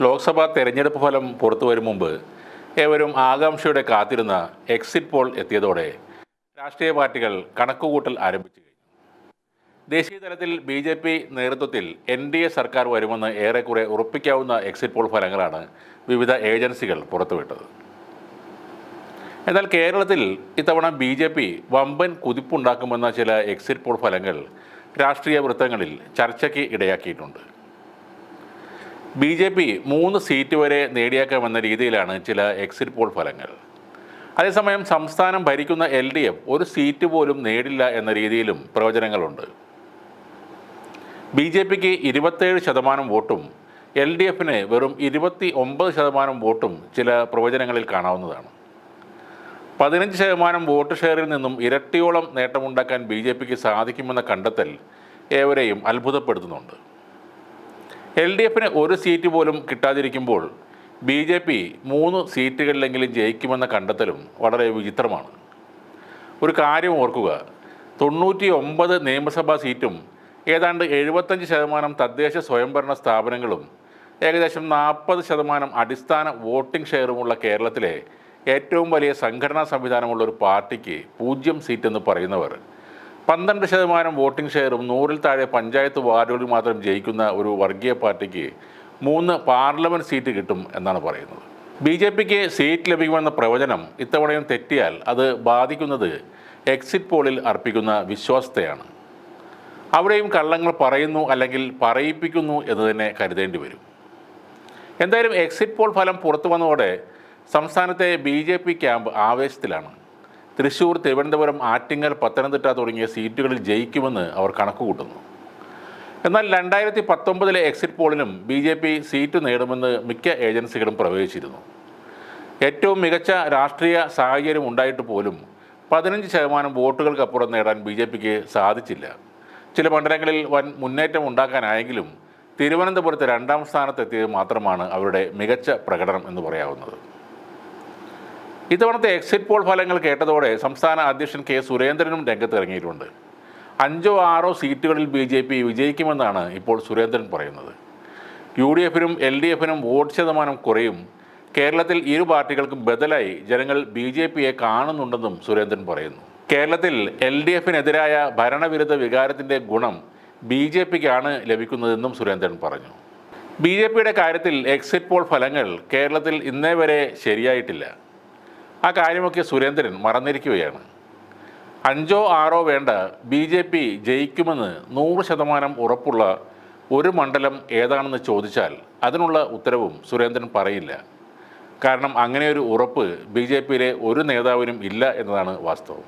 ലോക്സഭാ തെരഞ്ഞെടുപ്പ് ഫലം പുറത്തു വരും മുമ്പ് ഏവരും ആകാംക്ഷയോടെ കാത്തിരുന്ന എക്സിറ്റ് പോൾ എത്തിയതോടെ രാഷ്ട്രീയ പാർട്ടികൾ കണക്കുകൂട്ടൽ ആരംഭിച്ചു കഴിഞ്ഞു. ദേശീയ തലത്തിൽ ബി ജെ പി നേതൃത്വത്തിൽ എൻ ഡി എ സർക്കാർ വരുമെന്ന് ഏറെക്കുറെ ഉറപ്പിക്കാവുന്ന എക്സിറ്റ് പോൾ ഫലങ്ങളാണ് വിവിധ ഏജൻസികൾ പുറത്തുവിട്ടത്. എന്നാൽ കേരളത്തിൽ ഇത്തവണ ബി ജെ പി വമ്പൻ കുതിപ്പുണ്ടാക്കുമെന്ന ചില എക്സിറ്റ് പോൾ ഫലങ്ങൾ രാഷ്ട്രീയ വൃത്തങ്ങളിൽ ചർച്ചയ്ക്ക് ഇടയാക്കിയിട്ടുണ്ട്. ബി ജെ പി മൂന്ന് സീറ്റ് വരെ നേടിയേക്കാമെന്ന രീതിയിലാണ് ചില എക്സിറ്റ് പോൾ ഫലങ്ങൾ. അതേസമയം സംസ്ഥാനം ഭരിക്കുന്ന എൽ ഡി എഫ് ഒരു സീറ്റ് പോലും നേടില്ല എന്ന രീതിയിലും പ്രവചനങ്ങളുണ്ട്. ബി ജെ പിക്ക് ഇരുപത്തേഴ് ശതമാനം വോട്ടും എൽ ഡി എഫിന് വെറും ഇരുപത്തി ഒമ്പത് ശതമാനം വോട്ടും ചില പ്രവചനങ്ങളിൽ കാണാവുന്നതാണ്. പതിനഞ്ച് ശതമാനം വോട്ട് ഷെയറിൽ നിന്നും ഇരട്ടിയോളം നേട്ടമുണ്ടാക്കാൻ ബി ജെ പിക്ക് സാധിക്കുമെന്ന കണ്ടെത്തൽ ഏവരെയും അത്ഭുതപ്പെടുത്തുന്നുണ്ട്. എൽ ഡി എഫിന് ഒരു സീറ്റ് പോലും കിട്ടാതിരിക്കുമ്പോൾ ബി ജെ പി മൂന്ന് സീറ്റുകളിലെങ്കിലും ജയിക്കുമെന്ന കണ്ടെത്തലും വളരെ വിചിത്രമാണ്. ഒരു കാര്യം ഓർക്കുക തൊണ്ണൂറ്റി ഒമ്പത് നിയമസഭാ സീറ്റും ഏതാണ്ട് എഴുപത്തഞ്ച് ശതമാനം തദ്ദേശ സ്വയംഭരണ സ്ഥാപനങ്ങളും ഏകദേശം നാൽപ്പത് ശതമാനം അടിസ്ഥാന വോട്ടിംഗ് ഷെയറുമുള്ള കേരളത്തിലെ ഏറ്റവും വലിയ സംഘടനാ സംവിധാനമുള്ള ഒരു പാർട്ടിക്ക് പൂജ്യം സീറ്റെന്ന് പറയുന്നവർ പന്ത്രണ്ട് ശതമാനം വോട്ടിംഗ് ഷെയറും നൂറിൽ താഴെ പഞ്ചായത്ത് വാർഡുകളിൽ മാത്രം ജയിക്കുന്ന ഒരു വർഗീയ പാർട്ടിക്ക് മൂന്ന് പാർലമെന്റ് സീറ്റ് കിട്ടും എന്നാണ് പറയുന്നത്. ബി ജെ പിക്ക് സീറ്റ് ലഭിക്കുമെന്ന പ്രവചനം ഇത്തവണയും തെറ്റിയാൽ അത് ബാധിക്കുന്നത് എക്സിറ്റ് പോളിൽ അർപ്പിക്കുന്ന വിശ്വാസത്തെയാണ്. അവിടെയും കള്ളങ്ങൾ പറയുന്നു അല്ലെങ്കിൽ പറയിപ്പിക്കുന്നു എന്ന് തന്നെ കരുതേണ്ടി വരും. എന്തായാലും എക്സിറ്റ് പോൾ ഫലം പുറത്തു വന്നതോടെ സംസ്ഥാനത്തെ ബി ജെ പി ക്യാമ്പ് ആവേശത്തിലാണ്. തൃശൂർ തിരുവനന്തപുരം ആറ്റിങ്ങൽ പത്തനംതിട്ട തുടങ്ങിയ സീറ്റുകളിൽ ജയിക്കുമെന്ന് അവർ കണക്കുകൂട്ടുന്നു. എന്നാൽ രണ്ടായിരത്തി പത്തൊമ്പതിലെ എക്സിറ്റ് പോളിനും ബി ജെ പി സീറ്റ് നേടുമെന്ന് മിക്ക ഏജൻസികളും പ്രവചിച്ചിരുന്നു ഏറ്റവും മികച്ച രാഷ്ട്രീയ സാഹചര്യം ഉണ്ടായിട്ട് പോലും പതിനഞ്ച് ശതമാനം വോട്ടുകൾക്കപ്പുറം നേടാൻ ബി ജെ പിക്ക് സാധിച്ചില്ല. ചില മണ്ഡലങ്ങളിൽ വൻ മുന്നേറ്റം ഉണ്ടാക്കാനായെങ്കിലും തിരുവനന്തപുരത്ത് രണ്ടാം സ്ഥാനത്തെത്തിയത് മാത്രമാണ് അവരുടെ മികച്ച പ്രകടനം എന്ന് പറയാവുന്നത്. ഇത്തവണത്തെ എക്സിറ്റ് പോൾ ഫലങ്ങൾ കേട്ടതോടെ സംസ്ഥാന അധ്യക്ഷൻ കെ സുരേന്ദ്രനും രംഗത്ത് ഇറങ്ങിയിട്ടുണ്ട് അഞ്ചോ ആറോ സീറ്റുകളിൽ ബി ജെ പി വിജയിക്കുമെന്നാണ് ഇപ്പോൾ സുരേന്ദ്രൻ പറയുന്നത്. യു ഡി എഫിനും എൽ ഡി എഫിനും വോട്ട് ശതമാനം കുറയും. കേരളത്തിൽ ഇരു പാർട്ടികൾക്കും ബദലായി ജനങ്ങൾ ബി ജെ പിയെ കാണുന്നുണ്ടെന്നും സുരേന്ദ്രൻ പറയുന്നു. കേരളത്തിൽ എൽ ഡി എഫിനെതിരായ ഭരണവിരുദ്ധ വികാരത്തിന്റെ ഗുണം ബി ജെ പിക്കാണ് ലഭിക്കുന്നതെന്നും സുരേന്ദ്രൻ പറഞ്ഞു. ബി ജെ പിയുടെ കാര്യത്തിൽ എക്സിറ്റ് പോൾ ഫലങ്ങൾ കേരളത്തിൽ ഇന്നേ വരെ ശരിയായിട്ടില്ല. ആ കാര്യമൊക്കെ സുരേന്ദ്രൻ മറന്നിരിക്കുകയാണ്. അഞ്ചോ ആറോ വേണ്ട ബി ജെ പി ജയിക്കുമെന്ന് നൂറ് ശതമാനം ഉറപ്പുള്ള ഒരു മണ്ഡലം ഏതാണെന്ന് ചോദിച്ചാൽ അതിനുള്ള ഉത്തരവും സുരേന്ദ്രൻ പറയില്ല. കാരണം അങ്ങനെയൊരു ഉറപ്പ് ബി ജെ പിയിലെ ഒരു നേതാവിനും ഇല്ല എന്നതാണ് വാസ്തവം.